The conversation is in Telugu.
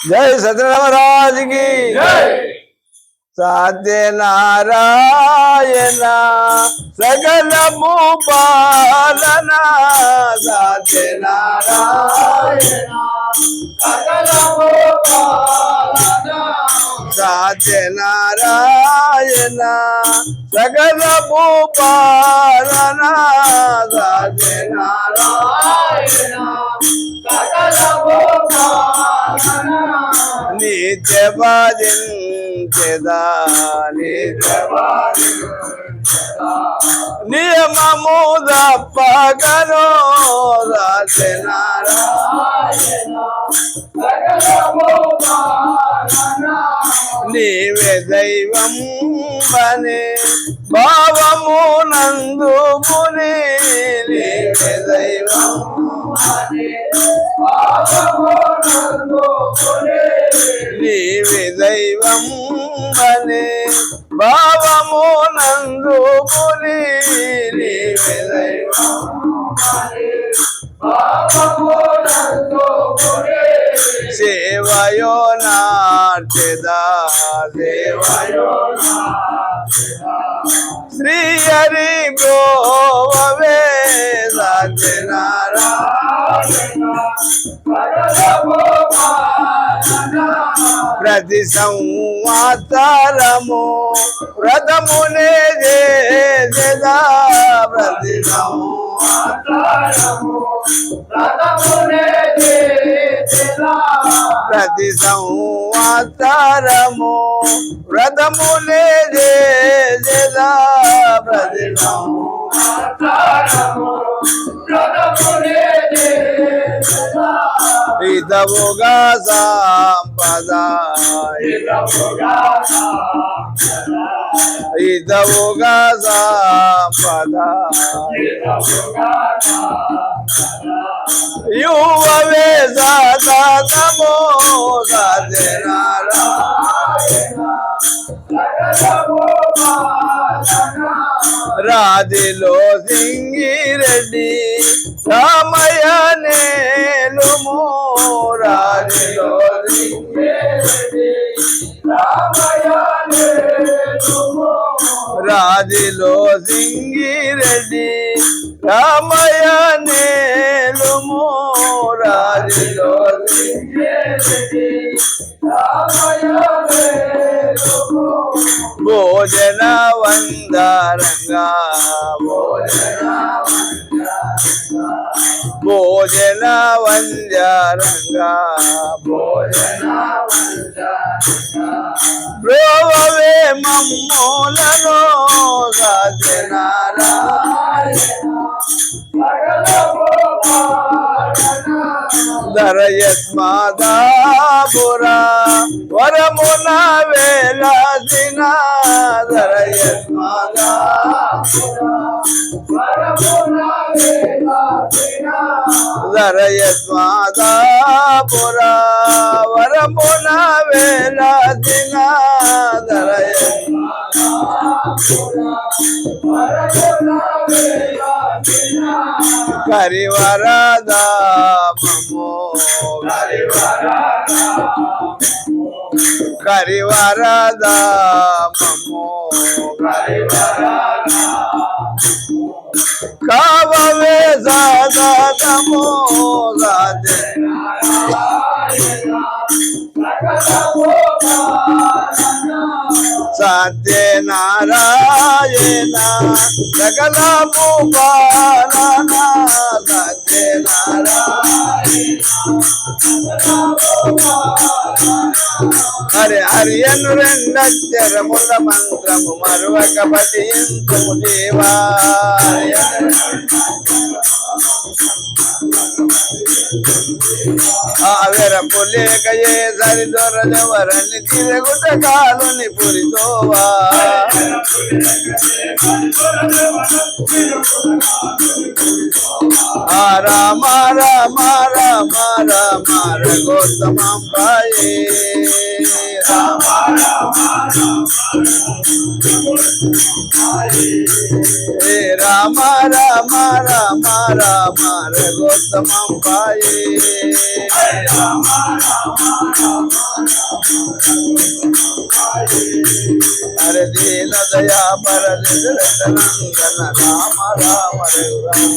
జై సత్యనారాయణకి. సత్యనారాయణ సకల భూపాలన సత్యనారాయణ సత్యనారాయణ సకల భూపాలన సత్యనారాయణ నిత్యపాదించదా నియమము తప్పగను సత్యనారాయణ నీవే దైవం బనే భావము నందు ముని. నీవే దైవం నీవే భావము నందు సేవయో నాట్యదా సేవయో శ్రీ హరి గోవే సత్యనారాయణ ప్రతి సంవత్సరము వ్రతమునే చేసేదా? ప్రతి ప్రతి సంవత్సరము వ్రతమునే చేసేదా? ప్రతి సంవత్సరము ఇతముగా సంపద ఇతముగా సంపద యువవే సతమో రాధిలో సింగిరెడ్డి రామయ్య నేలుము రాధిలో రాధిలో సింగిరెడ్డి రామయ్య నేలుము. రాధిలో భోజన వందారంగా భోజన భోజన వందరంగా భోజన బ్రోవే మమ్మూలను సత్యనారాయణ ధరయత్మాదాపురా వరమున వేలాసిన ధరయత్మాదా ధరయత్మాదాపురా వరమున వేలాసిన కరివరదా మమో కరివరదా మమో కావవే సదమో సదే సత్యనారాయణ సకల భూపాలన హరి హరియను రెండక్షరముల మంత్రము మరువక పఠించుము దేవా ఆవెర పులేకయే సరి దొరదవరని తిరగుట కాలుని పురితోవా. ఆ Rama Rama Rama Rama రఘోత్తమాంబాయే Rama Rama Rama Rama Ragotama Paye Rama Rama Rama Hare Dila Daya Paradisa Ranganandana Rama Rama Raghuram